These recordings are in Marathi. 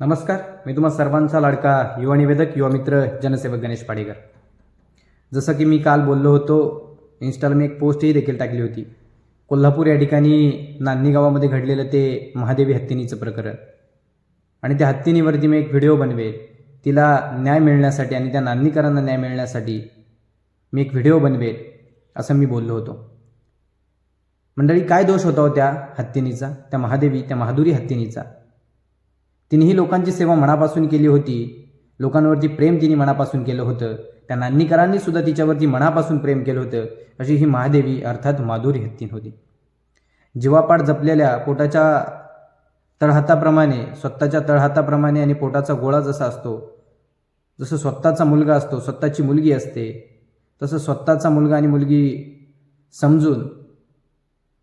नमस्कार मी तुम्हा सर्वांचा लाडका युवा निवेदक युवा मित्र जनसेवक गणेश पाडेकर. जसं की मी काल बोललो होतो इन्स्टाला मी एक पोस्टही देखील टाकली होती. कोल्हापूर या ठिकाणी नान्नी गावामध्ये घडलेलं ते महादेवी हत्तीनीचं प्रकरण. आणि त्या हत्तीनीवरती मी एक व्हिडिओ बनवेल. तिला न्याय मिळण्यासाठी आणि त्या नान्नीकरांना न्याय मिळण्यासाठी मी एक व्हिडिओ बनवेल असं मी बोललो होतो. मंडळी काय दोष होता हो त्या हत्तीनीचा त्या महादेवी त्या महादुरी हत्तीनीचा? तिनेही लोकांची सेवा मनापासून केली होती. लोकांवरती प्रेम तिने मनापासून केलं होतं. त्या नान्नीकरांनी सुद्धा तिच्यावरती मनापासून प्रेम केलं होतं अशी ही महादेवी अर्थात माधुरी हत्तीन होती. जीवापाड जपलेल्या पोटाच्या तळहाताप्रमाणे स्वतःच्या तळहाताप्रमाणे आणि पोटाचा गोळा जसा असतो जसं स्वतःचा मुलगा असतो स्वतःची मुलगी असते तसं स्वतःचा मुलगा आणि मुलगी समजून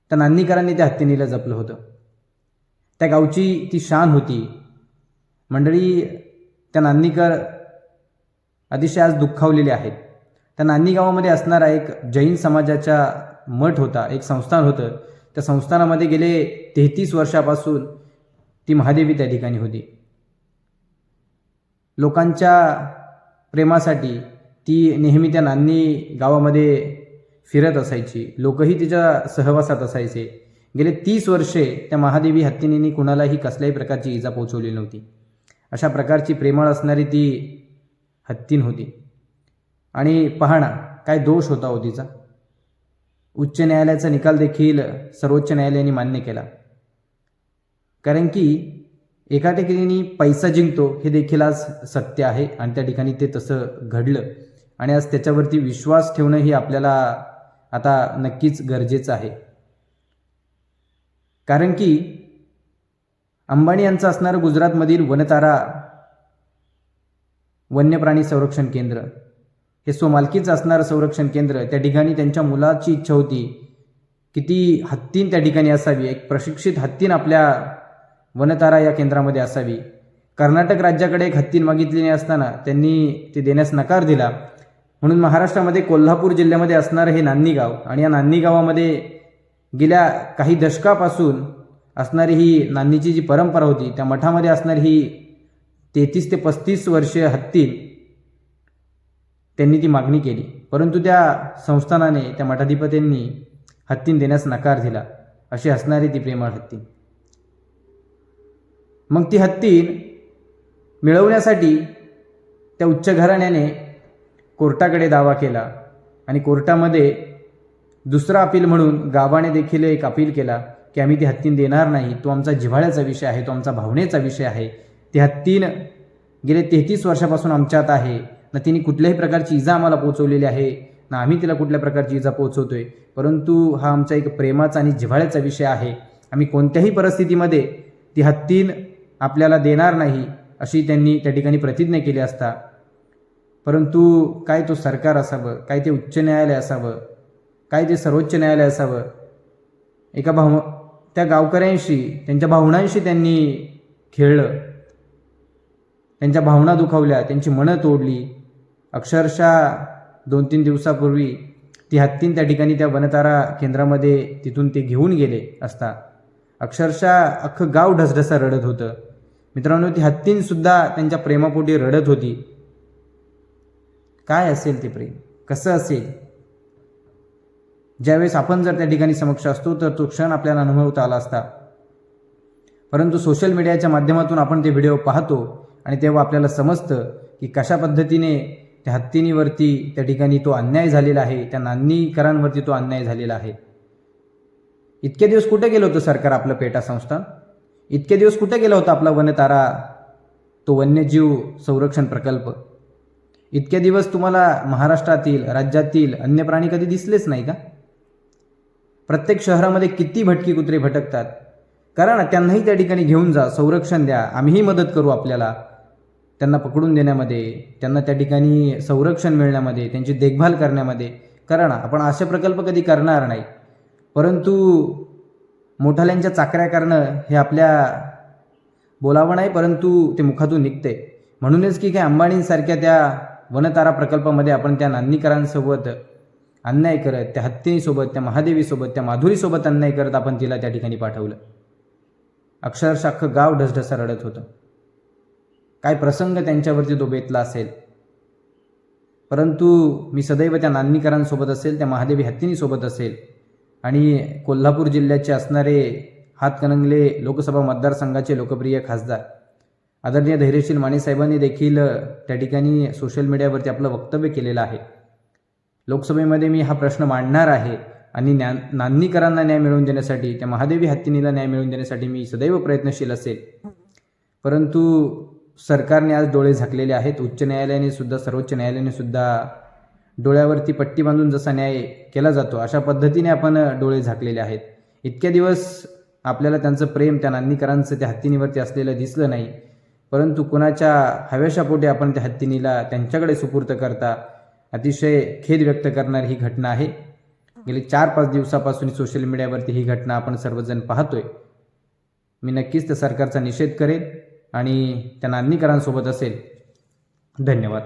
त्या नान्नीकरांनी त्या हत्तीनीला जपलं होतं. त्या गावची ती शान होती. मंडळी त्या नांदणीकर अतिशय आज दुःखावलेले आहेत. त्या नांदी गावामध्ये असणारा एक जैन समाजाचा मठ होता एक संस्थान होतं. त्या संस्थानामध्ये गेले तेहतीस वर्षापासून ती महादेवी त्या ठिकाणी होती. लोकांच्या प्रेमासाठी ती नेहमी त्या नांदणी गावामध्ये फिरत असायची. लोकही तिच्या सहवासात असायचे. गेले तीस वर्षे त्या महादेवी हत्तीनेनी कुणालाही कसल्याही प्रकारची इजा पोचवली नव्हती. अशा प्रकारची प्रेमळ असणारी ती हत्तीन होती. आणि पहाणा काय दोष होता हो तिचा उच्च न्यायालयाचा निकाल देखील सर्वोच्च न्यायालयाने मान्य केला. कारण की एका ठिकाणी पैसा जिंकतो हे देखील आज सत्य आहे आणि त्या ठिकाणी ते तसं घडलं. आणि आज त्याच्यावरती विश्वास ठेवणं ही आपल्याला आता नक्कीच गरजेचं आहे. कारण की अंबानी यांचं असणारं गुजरातमधील वनतारा वन्यप्राणी संरक्षण केंद्र. हे स्वमालकीचं असणारं संरक्षण केंद्र. त्या ठिकाणी त्यांच्या मुलाची इच्छा होती. किती हत्तीन त्या ठिकाणी असावी. एक प्रशिक्षित हत्तीन आपल्या वनतारा या केंद्रामध्ये असावी. कर्नाटक राज्याकडे एक हत्तीन मागितलेली असताना त्यांनी ते देण्यास नकार दिला. म्हणून महाराष्ट्रामध्ये कोल्हापूर जिल्ह्यामध्ये असणारं हे नांदणी गाव आणि या नान्नी गावामध्ये गेल्या काही दशकापासून असणारी ही नांदीची जी परंपरा होती त्या मठामध्ये असणारी ही तेहतीस ते पस्तीस वर्षे हत्तील त्यांनी ती मागणी केली. परंतु त्या संस्थानाने त्या मठाधिपतींनी हत्तीन देण्यास नकार दिला. अशी असणारी ती प्रेमळ हत्तीन मग ती हत्तीन मिळवण्यासाठी त्या उच्च घराण्याने कोर्टाकडे दावा केला आणि कोर्टामध्ये दुसरा अपील म्हणून गावाने देखील एक अपील केला. की आम्ही ती हत्तीन देणार नाही. तो आमचा जिव्हाळ्याचा विषय आहे तो आमचा भावनेचा विषय आहे. ती हत्तीन गेले तेहतीस वर्षापासून आमच्यात आहे. ना तिने कुठल्याही प्रकारची इजा आम्हाला पोचवलेली आहे ना आम्ही तिला कुठल्या प्रकारची इजा पोचवतोय परंतु हा आमचा एक प्रेमाचा आणि जिव्हाळ्याचा विषय आहे. आम्ही कोणत्याही परिस्थितीमध्ये ती हत्तीन आपल्याला देणार नाही अशी त्यांनी त्या ठिकाणी प्रतिज्ञा केली असता. परंतु काय तो सरकार असावं? काय ते उच्च न्यायालय असावं? काय ते सर्वोच्च न्यायालय असावं? एका भाव त्या गावकऱ्यांशी त्यांच्या भावनांशी त्यांनी खेळलं. त्यांच्या भावना दुखावल्या त्यांची मनं तोडली. अक्षरशः दोन तीन दिवसापूर्वी ती हत्तीन त्या ठिकाणी त्या वनतारा केंद्रामध्ये तिथून ते घेऊन गेले असता. अक्षरशः अख्खं गाव ढसढसा रडत होतं. मित्रांनो ती हत्तींसुद्धा त्यांच्या प्रेमापोटी रडत होती. काय असेल ते प्रेम? कसं असेल? ज्यावेळेस आपण जर त्या ठिकाणी समक्ष असतो तर तो क्षण आपल्याला अनुभवता आला असता. परंतु सोशल मीडियाच्या माध्यमातून आपण ते व्हिडिओ पाहतो आणि तेव्हा आपल्याला समजतं की कशा पद्धतीने त्या हत्तीनीवरती त्या ठिकाणी तो अन्याय झालेला आहे त्या नान्नीकरांवरती तो अन्याय झालेला आहे. इतके दिवस कुठे गेलं होतं सरकार आपलं पेटा संस्थान? इतके दिवस कुठे गेला होता आपला वनतारा तो वन्यजीव संरक्षण प्रकल्प? इतके दिवस तुम्हाला महाराष्ट्रातील राज्यातील अन्य प्राणी कधी दिसलेच नाही का? प्रत्येक शहरामध्ये किती भटकी कुत्रे भटकतात? करा ना त्यांनाही त्या ठिकाणी घेऊन जा संरक्षण द्या आम्हीही मदत करू आपल्याला. त्यांना पकडून देण्यामध्ये त्यांना त्या ठिकाणी संरक्षण मिळण्यामध्ये त्यांची देखभाल करण्यामध्ये करा ना आपण असे प्रकल्प कधी करणार नाही. परंतु मोठाल्यांच्या चाकऱ्या करणं हे आपल्या बोलावं नाही परंतु ते मुखातून निघते. म्हणूनच की काय अंबानींसारख्या त्या वनतारा प्रकल्पामध्ये आपण त्या नांदणीकरांसोबत अन्याय करत त्या हत्तीसोबत त्या महादेवीसोबत त्या माधुरीसोबत अन्याय करत आपण तिला त्या ठिकाणी पाठवलं. अक्षरशाख गाव ढसढसा रडत होतं. काय प्रसंग त्यांच्यावरती तो बेतला असेल? परंतु मी सदैव त्या नान्नीकरांसोबत असेल त्या महादेवी हत्तीनीसोबत असेल आणि कोल्हापूर जिल्ह्याचे असणारे हातकणंगले लोकसभा मतदारसंघाचे लोकप्रिय खासदार आदरणीय धैर्यशील मानेसाहेबांनी देखील त्या ठिकाणी सोशल मीडियावरती आपलं वक्तव्य केलेलं आहे. लोकसभेमध्ये मी हा प्रश्न मांडणार आहे आणि न्या नान्नीकरांना न्याय मिळवून देण्यासाठी त्या महादेवी हत्तीनीला न्याय मिळवून देण्यासाठी मी सदैव प्रयत्नशील असेल. परंतु सरकारने आज डोळे झाकलेले आहेत. उच्च न्यायालयाने सुद्धा सर्वोच्च न्यायालयाने सुद्धा डोळ्यावरती पट्टी बांधून जसा न्याय केला जातो अशा पद्धतीने आपण डोळे झाकलेले आहेत. इतक्या दिवस आपल्याला त्यांचं प्रेम त्या नान्नीकरांचं त्या हत्तीनीवरती असलेलं दिसलं नाही. परंतु कुणाच्या हव्याशापोटी आपण त्या हत्तीनीला त्यांच्याकडे सुपूर्त करता अतिशय खेद व्यक्त करणारी ही घटना आहे. गेली चार पाच दिवसापासून सोशल मीडियावरती ही घटना आपण सर्वजण पाहतोय. मी नक्कीच त्या सरकारचा निषेध करेन आणि त्या नांदणीकरांसोबत असेल. धन्यवाद.